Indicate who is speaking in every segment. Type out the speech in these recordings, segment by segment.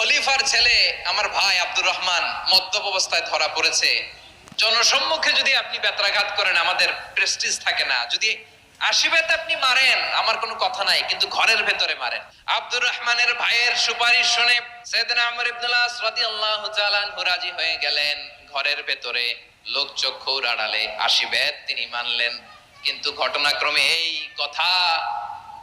Speaker 1: খলিফার ছেলে আমার ভাই আব্দুর রহমান মদ্যপ অবস্থায় ধরা পড়েছে। জনসম্মুখে যদি আপনি বেত্রাঘাত করেন, আমাদের প্রেস্টিজ থাকে না। যদি আশিবেত আপনি মারেন, আমার কোনো কথা নাই, কিন্তু ঘরের ভেতরে মারেন। আব্দুর রহমানের ভাইয়ের সুপারিশ শুনে সৈয়দনা আমর ইবনুল্লাহ রাদিয়াল্লাহু তাআলা আনহু রাজি হয়ে গেলেন। ঘরের ভেতরে লোক চক্ষুর আড়ালে আশিবেত তিনি মানলেন। কিন্তু ঘটনাক্রমে এই কথা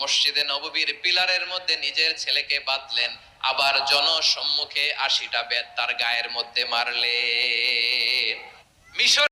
Speaker 1: মসজিদে নববীর পিলারের মধ্যে নিজের ছেলেকে বাঁধলেন, আবার জনসম্মুখে আশিটা বেত তার গায়ের মধ্যে মারলে